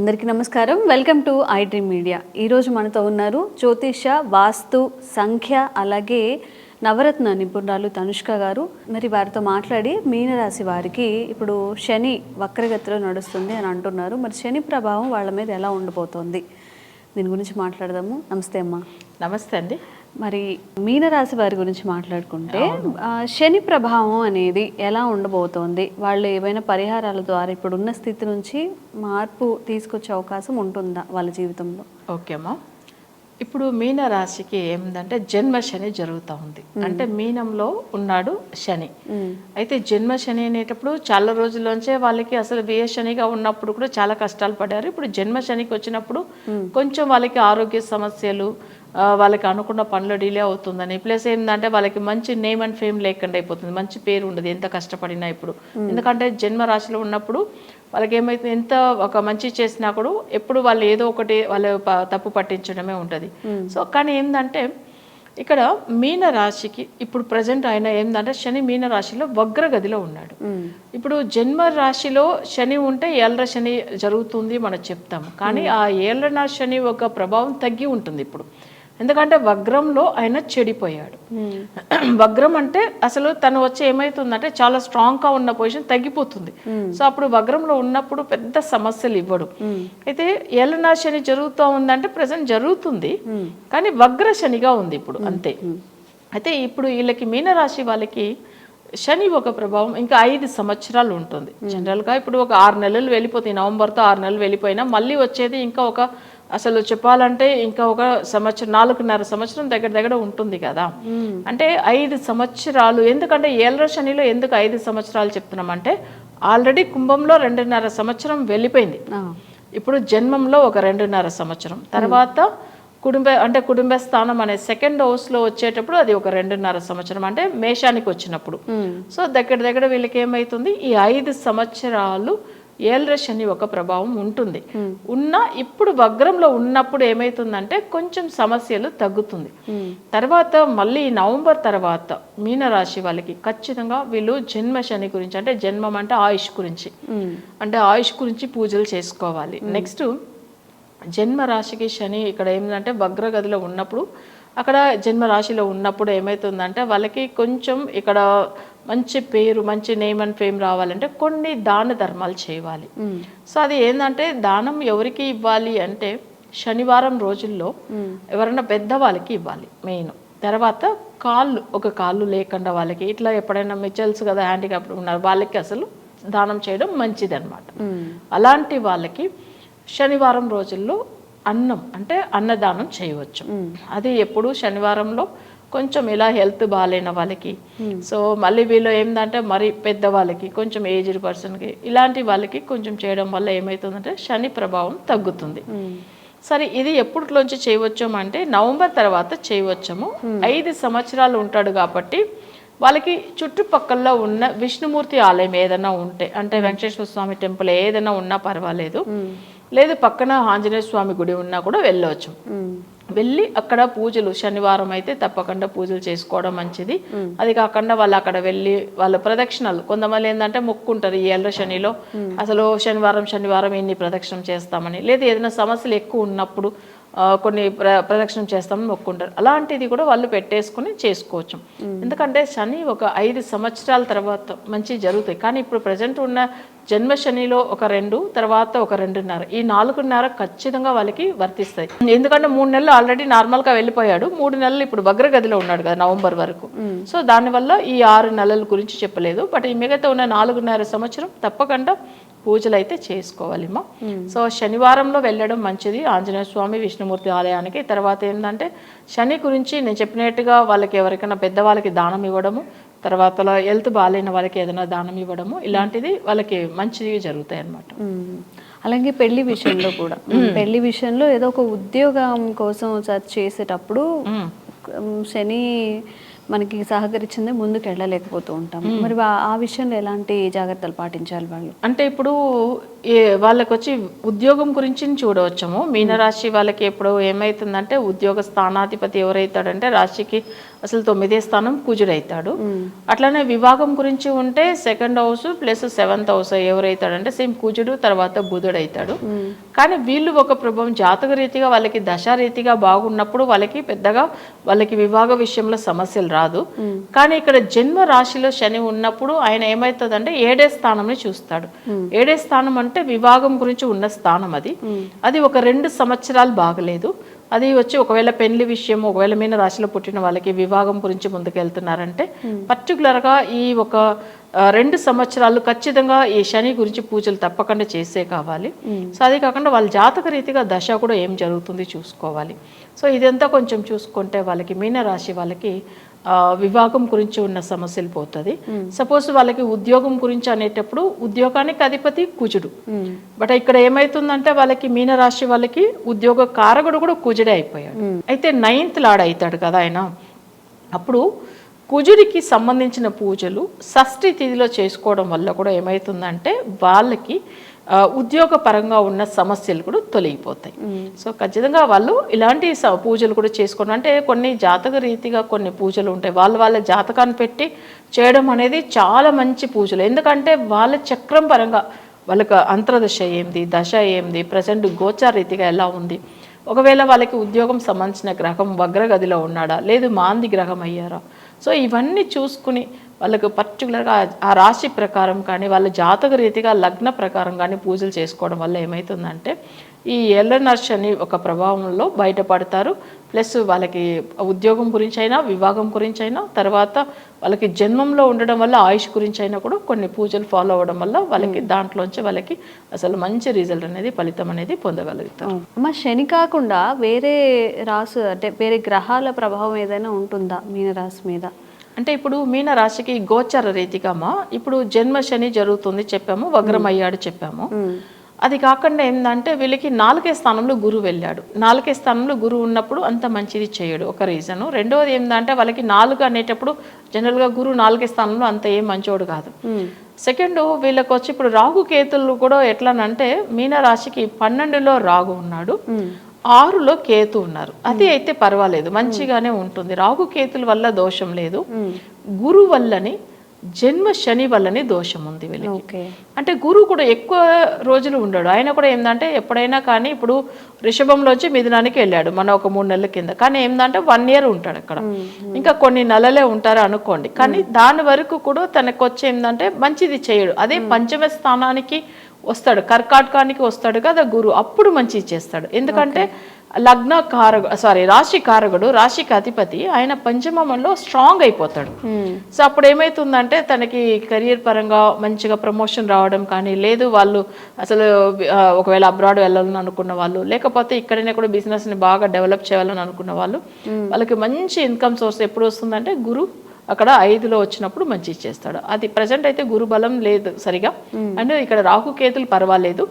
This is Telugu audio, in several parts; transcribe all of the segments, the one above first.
అందరికీ నమస్కారం. Welcome to iDream media ఈరోజు మనతో ఉన్నారు జ్యోతిష వాస్తు సంఖ్య అలాగే నవరత్న నిపుణురాలు తనుష్క గారు. మరి వారితో మాట్లాడి మీనరాశి వారికి ఇప్పుడు శని వక్రగతిలో నడుస్తుంది అని అంటున్నారు. మరి శని ప్రభావం వాళ్ళ మీద ఎలా ఉండబోతోంది దీని గురించి మాట్లాడదాము. నమస్తే అమ్మా. నమస్తే అండి. మరి మీనరాశి వారి గురించి మాట్లాడుకుంటే శని ప్రభావం అనేది ఎలా ఉండబోతోంది? వాళ్ళు ఏవైనా పరిహారాల ద్వారా ఇప్పుడున్న స్థితి నుంచి మార్పు తీసుకొచ్చే అవకాశం ఉంటుందా వాళ్ళ జీవితంలో? ఓకే అమ్మా. ఇప్పుడు మీన రాశికి ఏమిందంటే జన్మ శని జరుగుతూ ఉంది. అంటే మీనంలో ఉన్నాడు శని. అయితే జన్మ శని అనేటప్పుడు చాలా రోజుల్లోంచే వాళ్ళకి అసలు వ్యయ శనిగా ఉన్నప్పుడు కూడా చాలా కష్టాలు పడ్డారు. ఇప్పుడు జన్మ శనికి వచ్చినప్పుడు కొంచెం వాళ్ళకి ఆరోగ్య సమస్యలు వాళ్ళకి అనుకున్న పనులు డిలే అవుతుందని. ప్లస్ ఏంటంటే వాళ్ళకి మంచి నేమ్ అండ్ ఫేమ్ లేకుండా అయిపోతుంది. మంచి పేరు ఉండదు. ఎంత కష్టపడినా ఇప్పుడు. ఎందుకంటే జన్మ రాశిలో ఉన్నప్పుడు వాళ్ళకి ఏమైతే ఎంత ఒక మంచి చేసినా కూడా ఎప్పుడు వాళ్ళు ఏదో ఒకటి వాళ్ళు తప్పు పట్టించడమే ఉంటుంది. సో కానీ ఏంటంటే ఇక్కడ మీన రాశికి ఇప్పుడు ప్రజెంట్ ఆయన ఏంటంటే శని మీన రాశిలో వగ్రగదిలో ఉన్నాడు. ఇప్పుడు జన్మ రాశిలో శని ఉంటే ఏళ్ళ శని జరుగుతుంది మనం చెప్తాము. కానీ ఆ ఏళ్ళ శని ఒక ప్రభావం తగ్గి ఉంటుంది ఇప్పుడు. ఎందుకంటే వగ్రంలో ఆయన చెడిపోయాడు. వగ్రం అంటే అసలు తను వచ్చి ఏమైతుందంటే చాలా స్ట్రాంగ్గా ఉన్న పొజిషన్ తగ్గిపోతుంది. సో అప్పుడు వగ్రంలో ఉన్నప్పుడు పెద్ద సమస్యలు ఇవ్వడు. అయితే ఏలనా శని జరుగుతూ ఉందంటే ప్రజెంట్ జరుగుతుంది. కానీ వగ్ర శనిగా ఉంది ఇప్పుడు అంతే. అయితే ఇప్పుడు వీళ్ళకి మీనరాశి వాళ్ళకి శని ఒక ప్రభావం ఇంకా ఐదు సంవత్సరాలు ఉంటుంది. జనరల్గా ఇప్పుడు ఒక ఆరు నెలలు వెళ్ళిపోతాయి. నవంబర్తో ఆరు నెలలు వెళ్ళిపోయినా మళ్ళీ వచ్చేది ఇంకా ఒక అసలు చెప్పాలంటే ఇంకా ఒక సంవత్సరం నాలుగున్నర సంవత్సరం దగ్గర దగ్గర ఉంటుంది కదా. అంటే ఐదు సంవత్సరాలు ఎందుకంటే ఏళ్ళ శనిలో ఎందుకు ఐదు సంవత్సరాలు చెప్తున్నామంటే ఆల్రెడీ కుంభంలో రెండున్నర సంవత్సరం వెళ్ళిపోయింది. ఇప్పుడు జన్మంలో ఒక రెండున్నర సంవత్సరం. తర్వాత కుటుంబ అంటే కుటుంబ స్థానం అనే సెకండ్ హౌస్లో వచ్చేటప్పుడు అది ఒక రెండున్నర సంవత్సరం అంటే మేషానికి వచ్చినప్పుడు. సో దగ్గర దగ్గర వీళ్ళకి ఏమవుతుంది ఈ ఐదు సంవత్సరాలు ఏళ్ళ శని ఒక ప్రభావం ఉంటుంది. ఉన్న ఇప్పుడు వగ్రంలో ఉన్నప్పుడు ఏమైతుందంటే కొంచెం సమస్యలు తగ్గుతుంది. తర్వాత మళ్ళీ నవంబర్ తర్వాత మీనరాశి వాళ్ళకి ఖచ్చితంగా వీళ్ళు జన్మ శని గురించి అంటే జన్మం అంటే ఆయుష్ గురించి. అంటే ఆయుష్ గురించి పూజలు చేసుకోవాలి. నెక్స్ట్ జన్మ రాశికి శని ఇక్కడ ఏమిటంటే వగ్రగదిలో ఉన్నప్పుడు అక్కడ జన్మ రాశిలో ఉన్నప్పుడు ఏమవుతుందంటే వాళ్ళకి కొంచెం ఇక్కడ మంచి పేరు మంచి నేమ్ అండ్ ఫేమ్ రావాలంటే కొన్ని దాన ధర్మాలు చేయాలి. సో అది ఏంటంటే దానం ఎవరికి ఇవ్వాలి అంటే శనివారం రోజుల్లో ఎవరైనా పెద్దవాళ్ళకి ఇవ్వాలి మెయిన్ తర్వాత కాళ్ళు ఒక కాళ్ళు లేకుండా వాళ్ళకి. ఇట్లా ఎప్పుడైనా మీకు తెలుసు కదా హ్యాండిక్యాప్ ఉన్నారు వాళ్ళకి అసలు దానం చేయడం మంచిది అలాంటి వాళ్ళకి శనివారం రోజుల్లో అన్నం అంటే అన్నదానం చేయవచ్చు. అది ఎప్పుడు శనివారంలో కొంచెం ఇలా హెల్త్ బాగాలేని వాళ్ళకి. సో మళ్ళీ వీళ్ళు ఏంటంటే మరి పెద్దవాళ్ళకి కొంచెం ఏజ్డ్ పర్సన్కి ఇలాంటి వాళ్ళకి కొంచెం చేయడం వల్ల ఏమవుతుందంటే శని ప్రభావం తగ్గుతుంది. సరే ఇది ఎప్పటిలోంచి చేయవచ్చు అంటే నవంబర్ తర్వాత చేయవచ్చము. ఐదు సంవత్సరాలు ఉంటాడు కాబట్టి వాళ్ళకి చుట్టుపక్కల ఉన్న విష్ణుమూర్తి ఆలయం ఏదైనా ఉంటే అంటే వెంకటేశ్వర స్వామి టెంపుల్ ఏదైనా ఉన్నా పర్వాలేదు. లేదు పక్కన ఆంజనేయ స్వామి గుడి ఉన్నా కూడా వెళ్ళవచ్చు. వెళ్ళి అక్కడ పూజలు శనివారం అయితే తప్పకుండా పూజలు చేసుకోవడం మంచిది. అది కాకుండా వాళ్ళు అక్కడ వెళ్ళి వాళ్ళ ప్రదక్షిణలు. కొంతమంది ఏంటంటే మొక్కుంటారు ఈ ఎర్ర శనిలో. అసలు శనివారం శనివారం ఇన్ని ప్రదక్షిణం చేస్తామని. లేదా ఏదైనా సమస్యలు ఎక్కువ ఉన్నప్పుడు కొన్ని ప్ర ప్రదక్షిణం చేస్తామని మొక్కుంటారు. అలాంటిది కూడా వాళ్ళు పెట్టేసుకుని చేసుకోవచ్చు. ఎందుకంటే శని ఒక ఐదు సంవత్సరాల తర్వాత మంచి జరుగుతాయి. కానీ ఇప్పుడు ప్రజెంట్ ఉన్న జన్మ శనిలో ఒక రెండు తర్వాత ఒక రెండున్నర. ఈ నాలుగున్నర ఖచ్చితంగా వాళ్ళకి వర్తిస్తాయి. ఎందుకంటే మూడు నెలలు ఆల్రెడీ నార్మల్గా వెళ్ళిపోయాడు. మూడు నెలలు ఇప్పుడు వగ్రగదిలో ఉన్నాడు కదా నవంబర్ వరకు. సో దానివల్ల ఈ ఆరు నెలల గురించి చెప్పలేదు. బట్ ఈ మిగతా ఉన్న నాలుగున్నర సంవత్సరం తప్పకుండా పూజలు అయితే చేసుకోవాలిమ్మా సో శనివారంలో వెళ్ళడం మంచిది. ఆంజనేయ స్వామి విష్ణుమూర్తి ఆలయానికి. తర్వాత ఏంటంటే శని గురించి నేను చెప్పినట్టుగా వాళ్ళకి ఎవరికైనా పెద్దవాళ్ళకి దానం ఇవ్వడము తర్వాత హెల్త్ బాగాలేని వాళ్ళకి ఏదైనా దానం ఇవ్వడము ఇలాంటిది వాళ్ళకి మంచిది జరుగుతాయి అన్నమాట. మ్మ్. అలాగే పెళ్ళి విషయంలో కూడా. పెళ్ళి విషయంలో ఏదో ఒక ఉద్యోగం కోసం సెర్చ్ చేసేటప్పుడు శని మనకి సహకరించింది ముందుకు వెళ్ళలేకపోతూ ఉంటాం మరి ఆ విషయంలో ఎలాంటి జాగ్రత్తలు పాటించాలి వాళ్ళు? అంటే ఇప్పుడు వాళ్ళకి వచ్చి ఉద్యోగం గురించి చూడవచ్చము. మీనరాశి వాళ్ళకి ఎప్పుడు ఏమవుతుందంటే ఉద్యోగ స్థానాధిపతి ఎవరైతాడంటే రాశికి అసలు తొమ్మిదే స్థానం కుజుడైతాడు. అట్లానే వివాహం గురించి ఉంటే second house plus seventh house ఎవరైతాడంటే same కుజుడు తర్వాత బుధుడు అవుతాడు కానీ వీళ్ళు ఒక ప్రభావం జాతక రీతిగా వాళ్ళకి దశారీతిగా బాగున్నప్పుడు వాళ్ళకి పెద్దగా వాళ్ళకి వివాహ విషయంలో సమస్యలు రాదు. కానీ ఇక్కడ జన్మ రాశిలో శని ఉన్నప్పుడు ఆయన ఏమవుతుందంటే ఏడే స్థానంని చూస్తాడు. ఏడే స్థానం అంటే వివాహం గురించి ఉన్న స్థానం అది. అది ఒక రెండు సంవత్సరాలు బాగలేదు. అది వచ్చి ఒకవేళ పెళ్ళి విషయం ఒకవేళ మీన రాశిలో పుట్టిన వాళ్ళకి వివాహం గురించి ముందుకెళ్తున్నారంటే పర్టికులర్గా ఈ ఒక రెండు సంవత్సరాలు ఖచ్చితంగా ఈ శని గురించి పూజలు తప్పకుండా చేసే కావాలి. సో అదే కాకుండా వాళ్ళ జాతక రీతిగా దశ కూడా ఏం జరుగుతుంది చూసుకోవాలి. సో ఇదంతా కొంచెం చూసుకుంటే వాళ్ళకి మీన రాశి వాళ్ళకి ఆ, వివాహం గురించి ఉన్న సమస్యలు పోతుంది. సపోజ్ వాళ్ళకి ఉద్యోగం గురించి అనేటప్పుడు ఉద్యోగానికి అధిపతి కుజుడు. బట్ ఇక్కడ ఏమైతుందంటే వాళ్ళకి మీన రాశి వాళ్ళకి ఉద్యోగ కారకుడు కూడా కుజుడే అయిపోయాడు. అయితే నైన్త్ లాడ్ అవుతాడు కదా ఆయన. అప్పుడు కుజుడికి సంబంధించిన పూజలు షష్ఠి తిథిలో చేసుకోవడం వల్ల కూడా ఏమవుతుందంటే వాళ్ళకి ఆ, ఉద్యోగ పరంగా ఉన్న సమస్యలు కూడా తొలగిపోతాయి. సో ఖచ్చితంగా వాళ్ళు ఇలాంటి పూజలు కూడా చేసుకోవడం అంటే కొన్ని జాతక రీతిగా కొన్ని పూజలు ఉంటాయి. వాళ్ళ వాళ్ళ జాతకాన్ని పెట్టి చేయడం అనేది చాలా మంచి పూజలు. ఎందుకంటే వాళ్ళ చక్రం పరంగా వాళ్ళకి అంతర్దశ ఏంది దశ ఏంది ప్రజెంట్ గోచార రీతిగా ఎలా ఉంది ఒకవేళ వాళ్ళకి ఉద్యోగం సంబంధించిన గ్రహం వగ్రగదిలో ఉన్నాడా? లేదు మాంది గ్రహం అయ్యారా? సో ఇవన్నీ చూసుకుని వాళ్ళకు పర్టికులర్గా ఆ రాశి ప్రకారం కానీ వాళ్ళ జాతక రీతిగా లగ్న ప్రకారం కానీ పూజలు చేసుకోవడం వల్ల ఏమవుతుందంటే ఈ ఎల్లనర్ష్ అని ఒక ప్రభావంలో బయటపడతారు. ప్లస్ వాళ్ళకి ఉద్యోగం గురించి అయినా వివాహం గురించి అయినా తర్వాత వాళ్ళకి జన్మంలో ఉండడం వల్ల ఆయుష్ గురించి అయినా కూడా కొన్ని పూజలు ఫాలో అవ్వడం వల్ల వాళ్ళకి దాంట్లోంచి వాళ్ళకి అసలు మంచి రిజల్ట్ అనేది ఫలితం అనేది పొందగలుగుతారు. అమ్మ శని కాకుండా వేరే రాసు అంటే వేరే గ్రహాల ప్రభావం ఏదైనా ఉంటుందా మీన రాశి మీద? అంటే ఇప్పుడు మీన రాశికి గోచర రీతిగా అమ్మా ఇప్పుడు జన్మ శని జరుగుతుంది చెప్పాము వగ్రం అయ్యాడు చెప్పాము అది కాకుండా ఏంటంటే వీళ్ళకి నాలుగే స్థానంలో గురువు వెళ్ళాడు. నాలుగే స్థానంలో గురువు ఉన్నప్పుడు అంత మంచిది చేయడు. ఒక రీజను. రెండవది ఏంటంటే వాళ్ళకి నాలుగు అనేటప్పుడు జనరల్గా గురువు నాలుగే స్థానంలో అంత ఏం మంచోడు కాదు. సెకండ్ వీళ్ళకి వచ్చి ఇప్పుడు రాహు కేతులు కూడా ఎట్లానంటే మీన రాశికి పన్నెండులో రాగు ఉన్నాడు. ఆరులో కేతు ఉన్నారు. అది అయితే పర్వాలేదు. మంచిగానే ఉంటుంది. రాహు కేతుల వల్ల దోషం లేదు. గురు వల్లని జన్మ శని వల్లని దోషం ఉంది వీళ్ళకి. అంటే గురువు కూడా ఎక్కువ రోజులు ఉండడు. ఆయన కూడా ఏంటంటే ఎప్పుడైనా కానీ ఇప్పుడు రిషభంలోంచి మిథునానికి వెళ్ళాడు. మన ఒక మూడు నెలల కింద. కానీ ఏంటంటే వన్ ఇయర్ ఉంటాడు అక్కడ. ఇంకా కొన్ని నెలలే ఉంటారు అనుకోండి. కానీ దాని వరకు కూడా తనకు వచ్చి ఏంటంటే మంచిది చేయడు. అదే పంచమ స్థానానికి వస్తాడు. కర్కాటకానికి వస్తాడు కదా గురు అప్పుడు మంచిది చేస్తాడు. ఎందుకంటే లగ్న కారగు సారీ రాశి కారకుడు రాశికి అధిపతి ఆయన పంచమంలో స్ట్రాంగ్ అయిపోతాడు. సో అప్పుడు ఏమైతుందంటే తనకి కెరియర్ పరంగా మంచిగా ప్రమోషన్ రావడం కానీ లేదు వాళ్ళు అసలు ఒకవేళ అబ్రాడ్ వెళ్ళాలని అనుకున్న వాళ్ళు లేకపోతే ఇక్కడనే కూడా బిజినెస్ని బాగా డెవలప్ చేయాలని అనుకున్న వాళ్ళు వాళ్ళకి మంచి ఇన్కమ్ సోర్స్ ఎప్పుడు వస్తుందంటే గురు అక్కడ ఐదులో వచ్చినప్పుడు మంచి చేస్తాడు అది ప్రజెంట్ అయితే గురు బలం లేదు సరిగా అండ్ ఇక్కడ రాహు కేతులు పర్వాలేదు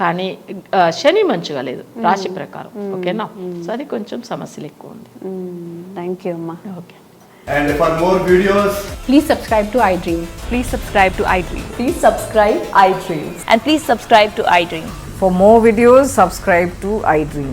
కానీ శని మంచిగా లేదు రాశి ప్రకారం ఓకేనా సో అది కొంచెం సమస్యలు ఎక్కువ ఉంది థ్యాంక్ యూ అమ్మా okay And for more videos, Please subscribe to iDream. Please subscribe to iDream. Please subscribe iDream. And please subscribe to iDream. For more videos, subscribe to iDream.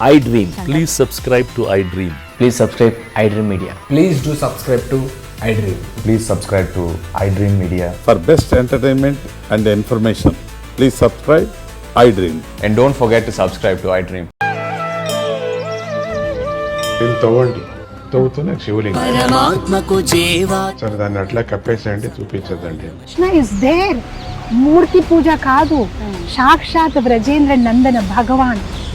subscribe to iDream. Subscribe to iDream. Please subscribe to iDream. Please subscribe iDream Media. Please do subscribe to iDream. Please subscribe to iDream Media. For best entertainment and information please subscribe iDream And don't forget to subscribe to iDream. దీన్ని తవ్వండి తవ్వుతూనే శివలింగం సరే దాన్ని అట్లా కప్పేసేయండి చూపించదండి కృష్ణ ఇస్ దేర్ మూర్తి పూజ కాదు సాక్షాత్ బ్రజేంద్ర నందన భగవాన్